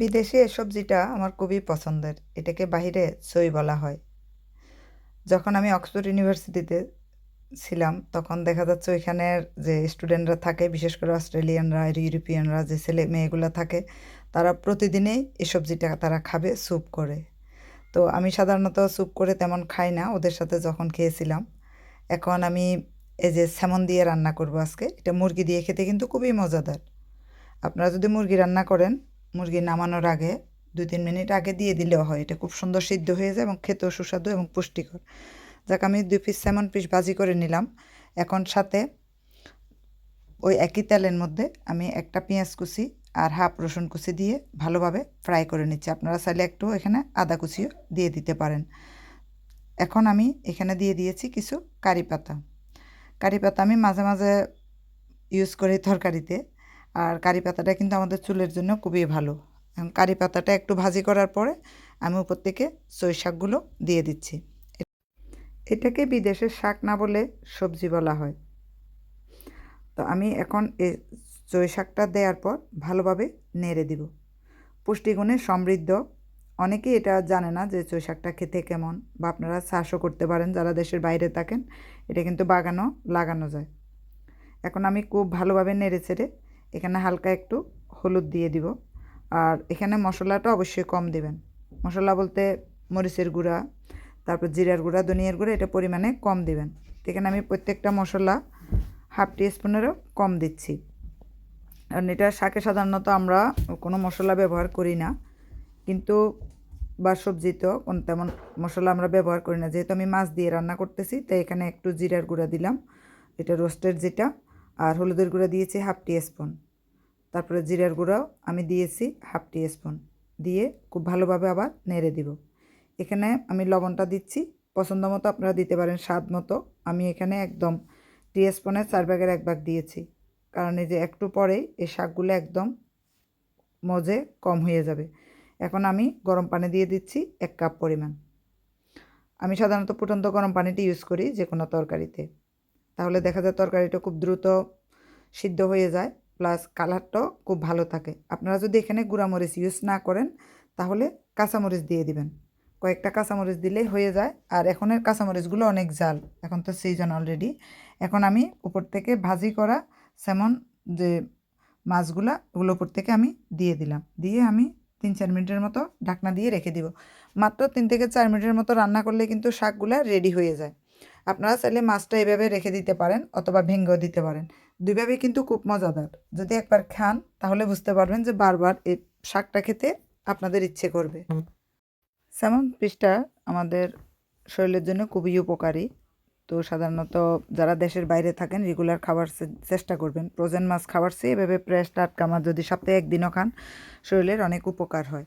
বিদেশি এই সবজিটা আমার খুবই পছন্দের, এটাকে বাহিরে সই বলা হয়। যখন আমি অক্সফোর্ড ইউনিভার্সিটিতে ছিলাম, তখন দেখা যাচ্ছে ওইখানের যে স্টুডেন্টরা থাকে, বিশেষ করে অস্ট্রেলিয়ানরা, ইউরোপিয়ানরা, যে ছেলে মেয়েগুলো থাকে, তারা প্রতিদিনই এই সবজিটা তারা খাবে, স্যুপ করে। তো আমি সাধারণত স্যুপ করে তেমন খাই না, ওদের সাথে যখন খেয়েছিলাম, এখন আমি এই যে স্যামন দিয়ে রান্না করব আজকে, এটা মুরগি দিয়ে খেতে কিন্তু খুবই মজাদার। আপনারা যদি মুরগি রান্না করেন মুরগি নামানোর আগে দুই, তিন মিনিট আগে দিয়ে দিলেও হয়। এটা খুব সুন্দর সিদ্ধ হয়ে যায় এবং খেতেও সুস্বাদু এবং পুষ্টিকর। যাক, আমি দুই পিস স্যামন পিস ভাজি করে নিলাম। এখন সাথে ওই একই তেলের মধ্যে আমি একটা পেঁয়াজ কুচি আর হাফ রসুন কুচি দিয়ে ভালোভাবে ফ্রাই করে নিচ্ছি। আপনারা চাইলে একটু এখানে আদা কুচিও দিয়ে দিতে পারেন। এখন আমি এখানে দিয়ে দিয়েছি কিছু কারি পাতা। কারি পাতা আমি মাঝে মাঝে ইউজ করি তরকারিতে। আর কারি পাতাটা কিন্তু আমাদের চুলের জন্য খুবই ভালো। কারি পাতাটা একটু ভাজি করার পরে আমি উপর থেকে সই শাকগুলো দিয়ে দিচ্ছি। এটাকে বিদেশের শাক না বলে সবজি বলা হয়। তো আমি এখন এই চই শাকটা দেওয়ার পর ভালোভাবে নেড়ে দিব। পুষ্টিগুণে সমৃদ্ধ। অনেকেই এটা জানে না যে চই শাকটা খেতে কেমন বা আপনারা চাষও করতে পারেন যারা দেশের বাইরে থাকেন। এটা কিন্তু বাগানো লাগানো যায়। এখন আমি খুব ভালোভাবে নেড়ে ছেড়ে এখানে হালকা একটু হলুদ দিয়ে দিব। আর এখানে মশলাটা অবশ্যই কম দেবেন। মশলা বলতে মরিচের গুঁড়া, তারপর জিরার গুঁড়া, ধনিয়ার গুঁড়া, এটা পরিমাণে কম দেবেন। এখানে আমি প্রত্যেকটা মশলা হাফ টি স্পুনেরও কম দিচ্ছি। কারণ এটা শাকে সাধারণত আমরা কোনো মশলা ব্যবহার করি না। কিন্তু বা সবজিতেও কোন তেমন মশলা আমরা ব্যবহার করি না। যেহেতু আমি মাছ দিয়ে রান্না করতেছি, তাই এখানে একটু জিরার গুঁড়া দিলাম। এটা রোস্টের যেটা আর হলুদের গুঁড়া দিয়েছি হাফ টি স্পুন তারপরে জিরার গুঁড়াও আমি দিয়েছি হাফ টি স্পুন দিয়ে খুব ভালোভাবে আবার নেড়ে দিব। এখানে আমি লবণটা দিচ্ছি। পছন্দ মতো আপনারা দিতে পারেন, স্বাদ মতো। আমি এখানে একদম টি স্পুনের চার ভাগের এক ভাগ দিয়েছি। কারণ এই যে একটু পরেই এই শাকগুলো একদম মজে কম হয়ে যাবে। এখন আমি গরম পানি দিয়ে দিচ্ছি এক কাপ পরিমাণ। আমি সাধারণত ফুটন্ত গরম পানিটি ইউজ করি যে কোনো তরকারিতে। তাহলে দেখা যায় তরকারিটা খুব দ্রুত সিদ্ধ হয়ে যায়, প্লাস কালারটাও খুব ভালো থাকে। আপনারা যদি এখানে গুঁড়ামরিচ ইউজ না করেন, তাহলে কাঁচামরিচ দিয়ে দিবেন। কয়েকটা কাঁচামরিচ দিলেই হয়ে যায়। আর এখনের কাঁচামরিচগুলো অনেক জাল এখন তো সিজন অলরেডি এখন আমি উপর থেকে ভাজি করা সেমন যে মাছগুলা, ওগুলো উপর থেকে আমি দিয়ে দিলাম। দিয়ে আমি তিন চার মিনিটের মতো ঢাকনা দিয়ে রেখে দিব। মাত্র তিন থেকে চার মিনিটের মতো রান্না করলে কিন্তু শাকগুলা রেডি হয়ে যায়। আপনারা চাইলে মাছটা এভাবে রেখে দিতে পারেন অথবা ভেঙেও দিতে পারেন। দুইভাবে কিন্তু খুব মজাদার। যদি একবার খান, তাহলে বুঝতে পারবেন যে বারবার এই শাকটা খেতে আপনাদের ইচ্ছে করবে। স্যামন পিসটা আমাদের শরীরের জন্য খুবই উপকারী। তো সাধারণত যারা দেশের বাইরে থাকেন রেগুলার খাবার চেষ্টা করবেন। প্রোজেন মাছ খাবার চেয়ে এভাবে ফ্রেশ টাটকা মাছ যদি সপ্তাহে একদিনও খান, শরীরের অনেক উপকার হয়।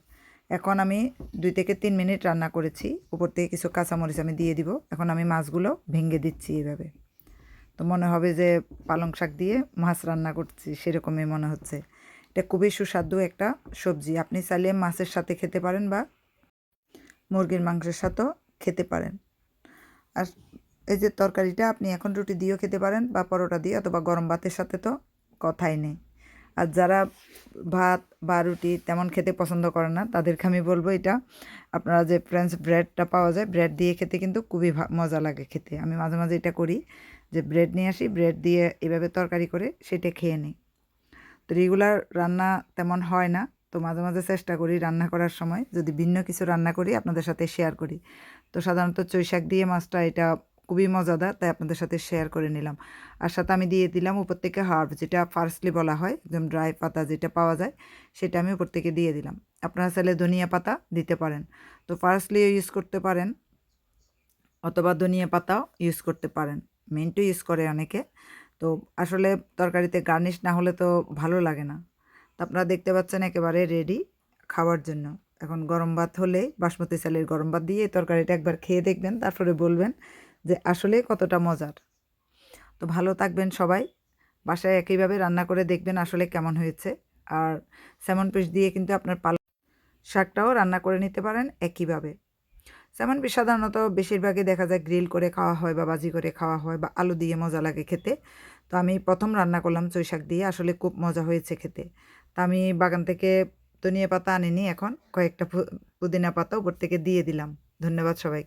এখন আমি দুই থেকে তিন মিনিট রান্না করেছি। উপর থেকে কিছু কাঁচামরিচ আমি দিয়ে দিব। এখন আমি মাছগুলো ভেঙে দিচ্ছি এভাবে। তো মনে হবে যে পালং শাক দিয়ে মাছ রান্না করছি, সেরকমই মনে হচ্ছে। এটা খুবই সুস্বাদু একটা সবজি। আপনি চাইলে মাছের সাথে খেতে পারেন বা মুরগির মাংসের সাথেও খেতে পারেন। আর এই যে তরকারিটা আপনি এখন রুটি দিয়েও খেতে পারেন বা পরোটা দিয়ে অথবা গরম ভাতের সাথে তো কথাই নেই। আর যারা ভাত বা রুটি তেমন খেতে পছন্দ করে না, তাদেরকে আমি বলব এটা। আপনারা যে ফ্রেঞ্চ ব্রেডটা পাওয়া যায় ব্রেড দিয়ে খেতে কিন্তু খুবই মজা লাগে খেতে। আমি মাঝে মাঝে এটা করি, যে ব্রেড নিয়ে আসি ব্রেড দিয়ে এভাবে তরকারি করে সেটা খেয়ে নিই। তো রেগুলার রান্না তেমন হয় না, তো মাঝে মাঝে চেষ্টা করি রান্না করার সময়। যদি ভিন্ন কিছু রান্না করি, আপনাদের সাথে শেয়ার করি। তো সাধারণত চৈশাক দিয়ে মাছটা এটা খুবই মজাদার, তাই আপনাদের সাথে শেয়ার করে নিলাম। আর সাথে আমি দিয়ে দিলাম উপর থেকে হার্ব যেটা ফার্স্টলি বলা হয়, একদম ড্রাই পাতা যেটা পাওয়া যায়, সেটা আমি উপর থেকে দিয়ে দিলাম। আপনারা চাইলে ধনিয়া পাতা দিতে পারেন। তো ফার্স্টলিও ইউজ করতে পারেন, অথবা ধনিয়া পাতাও ইউজ করতে পারেন। মেন্টু ইউজ করে অনেকে। তো আসলে তরকারিতে গার্নিশ না হলে তো ভালো লাগে না। তো আপনারা দেখতে পাচ্ছেন একেবারে রেডি খাওয়ার জন্য। এখন গরম ভাত হলে বাসমতি চালের গরম ভাত দিয়ে তরকারিটা একবার খেয়ে দেখবেন, তারপরে বলবেন যে আসলে কতটা মজার। তো ভালো থাকবেন সবাই। বাসায় একইভাবে রান্না করে দেখবেন আসলে কেমন হয়েছে। আর স্যামন পিস দিয়ে কিন্তু আপনার পাল শাকটাও রান্না করে নিতে পারেন একইভাবে। স্যামন পিস সাধারণত বেশিরভাগই দেখা যায় গ্রিল করে খাওয়া হয় বা বাজি করে খাওয়া হয় বা আলু দিয়ে মজা লাগে খেতে। তো আমি প্রথম রান্না করলাম চই শাক দিয়ে, আসলে খুব মজা হয়েছে খেতে। তা আমি বাগান থেকে ধনিয়া পাতা আনিনি এখন, কয়েকটা পুদিনা পাতা উপর থেকে দিয়ে দিলাম। ধন্যবাদ সবাই